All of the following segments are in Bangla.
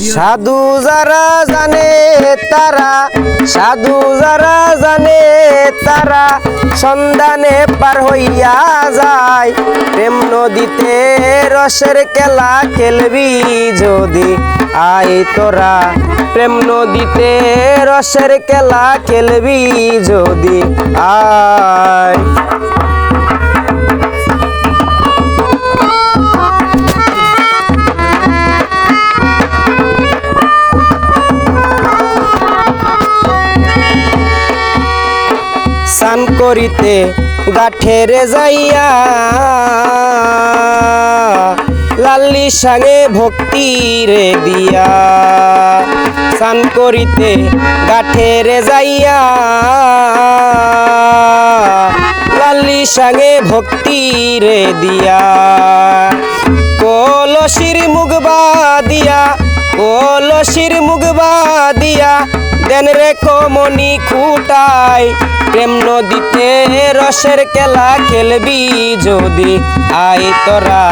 সাধু যারা জানে তারা, সাধু যারা জানে তারা, সন্ধানে পার হইয়া যায়। প্রেম নদীতে রসের খেলা খেলবি যদি, আয় তোরা। প্রেম নদীতে রসের খেলা খেলবি যদি, আয়। করিতে গাঠেরে যাইয়া। লাল্লি সাঙে ভক্তি রে দিয়া। স্নান করিতে গাঠেরে যাইয়া। লাল্লি সাঙে ভক্তি রে দিয়া। কলসির মুগবা দিয়া কলসির মুগবা দিয়া দেন রে কমনি খুটাই প্রেম নদীতে রসের খেলা খেলবি যদি আই তোরা।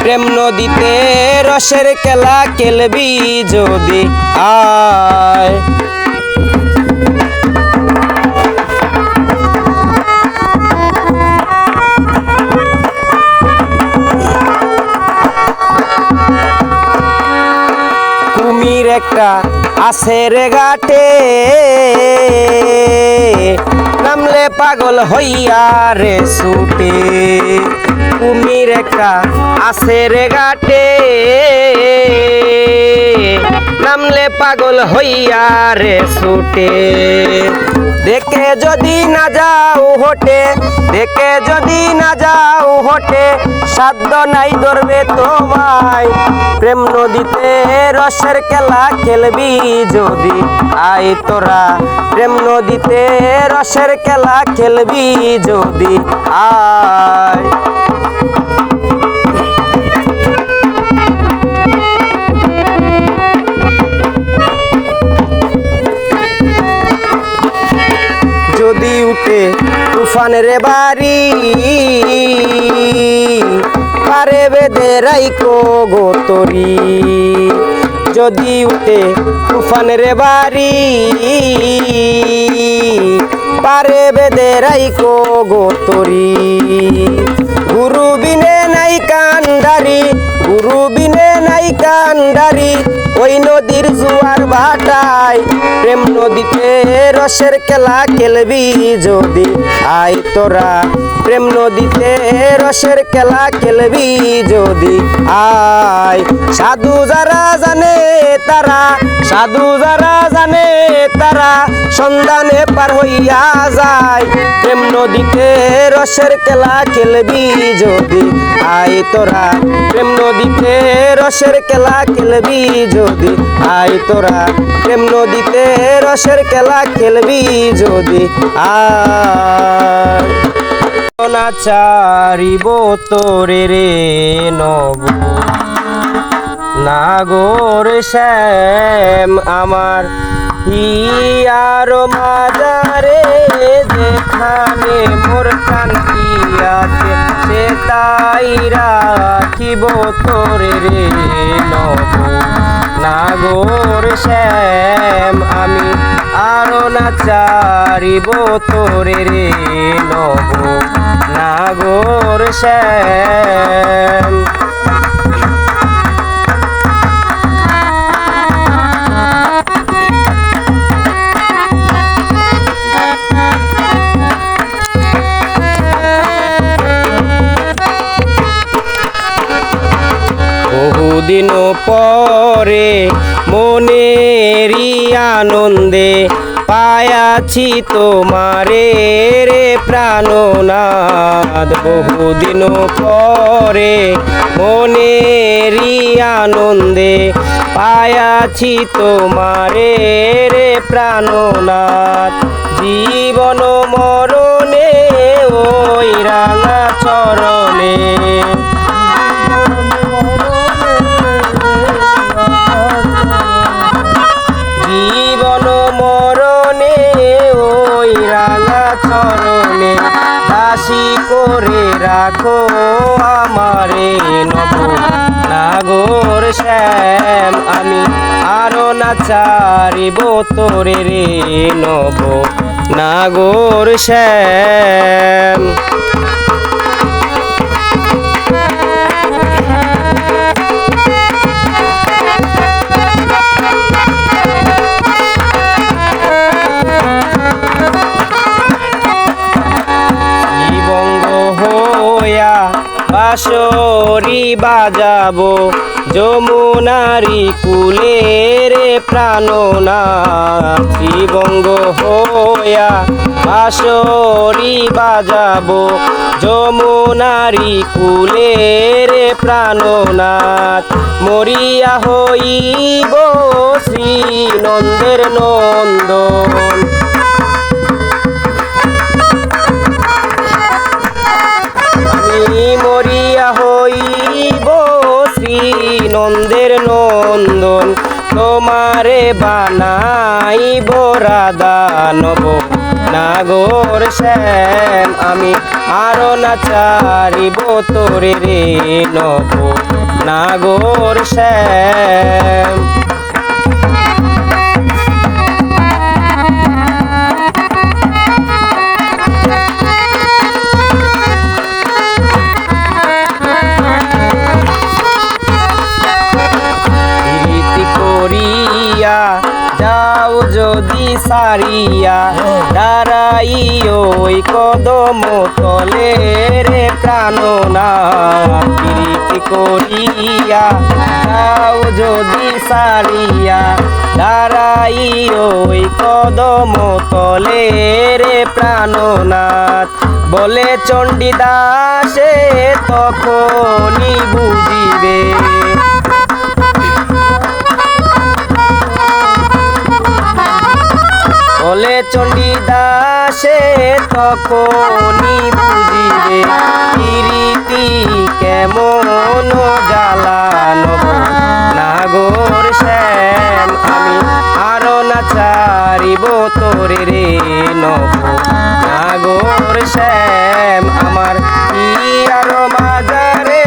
প্রেম নদীতে রসের খেলা খেলবি যদি আয়। একটা আছে রে ঘাটে। নামলে পাগল হইয়া রে সুটে কুমির একটা আসের ঘাটে। নামলে পাগল হইয়া রে ছুটে। দেখে যদি না যাও হোটে, দেখে যদি না যাও হোটে, সাধ্য নাই ধরবে তোমায়। প্রেম নদীতে রসের খেলা খেলবি যদি আই তোরা। প্রেম নদীতে রসের খেলা খেলবি যদি, আয়। তুফানের বাড়ি। পারে বেদে রাইকো গোতরি যদি উঠে তুফানের বাড়ি, পারে বেদে রাইকো গোতরি গুরু বিনে নাই কান্ডারি গুরু বিনে নাই কান্ডারি, ওই নদীর জুয়ার ভাটায়। প্রেম নদীতে রসের খেলা খেলবি যদি আই তোরা। প্রেম নদীতে রসের খেলা খেলবি যদি, আয়। সাধু যারা জানে তারা, সাধু যারা জানে তারা, সন্ধানে পার হইয়া যায়। প্রেম নদীতে রসের খেলা খেলবি যদি আই তোরা। প্রেম নদীতে রসের খেলা খেলবি যদি, আই তোরা প্রেম নদীতে রসের খেলা খেলবি যদি, আয়। তোরে রে নব নাগর শ্যাম আমার হিয়ার মাজারে যেখানে মোর কান্তি আছে, সে তাই রাখিব তোরে রে নাগর শ্যাম, আমি আরও নাচারিব তোরে রে নব। নাগর শ্যাম বহুদিন পরে মনেরই আনন্দে পায়াছি তোমারে রে প্রাণনাদ। বহুদিন পরে মনেরই আনন্দে পায়াছি তোমারে রে প্রাণনাথ জীবন মরণে ওই রাঙা চরণে করে রাখো আমারে নব। নাগর শ্যাম, আমি আরও না চারিব তোরে রে নব। নাগর শ্যাম। বাঁশরি বাজাবো। যমুনারি কুলে রে প্রাণনা শ্রীবঙ্গ হইয়া বাঁশরি বাজাবো। যমুনারি কুলে রে প্রাণনাথ মরিয়া হইব শ্রী নন্দের নন্দন রাধা নব নাগর শ্যাম আমি আরও নাচারিব তোরে রে নব নাগর শ্যাম। যদি সারিয়া ওই কদম তলে রে প্রাণনা প্রীতি করিয়া যাও যদি সারিয়া। দাঁড়াই ওই কদম তলে রে প্রাণনাথ বলে চণ্ডীদাসে তখনই বুঝিবে। বলে চণ্ডীদাসে তখনই বুঝিবে প্রীতি কেমন জ্বালানব নাগর শ্যাম, আমি আরও নাচারিব তোরে রে নব। নাগর শ্যাম, আমার কি আরও মাজারে?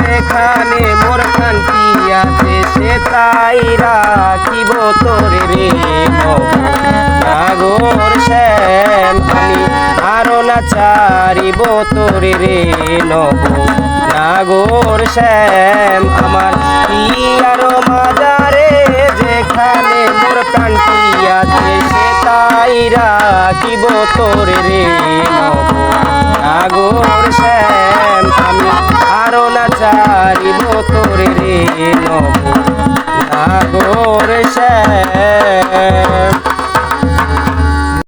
যেখানে মোর সে তাই রাখিব তোরে রে নাগর শ্যাম আমি আরও নাচারিব তোরে রে নব নাগর শ্যাম, আমার কি আরও মাজারে যেখানে মোর প্রাণটি আছে, সে তাই রাখিব তোরে রে নাগর শ্যাম আমি আরও নাচারিব তোরে রে নব সাগর শ্যাম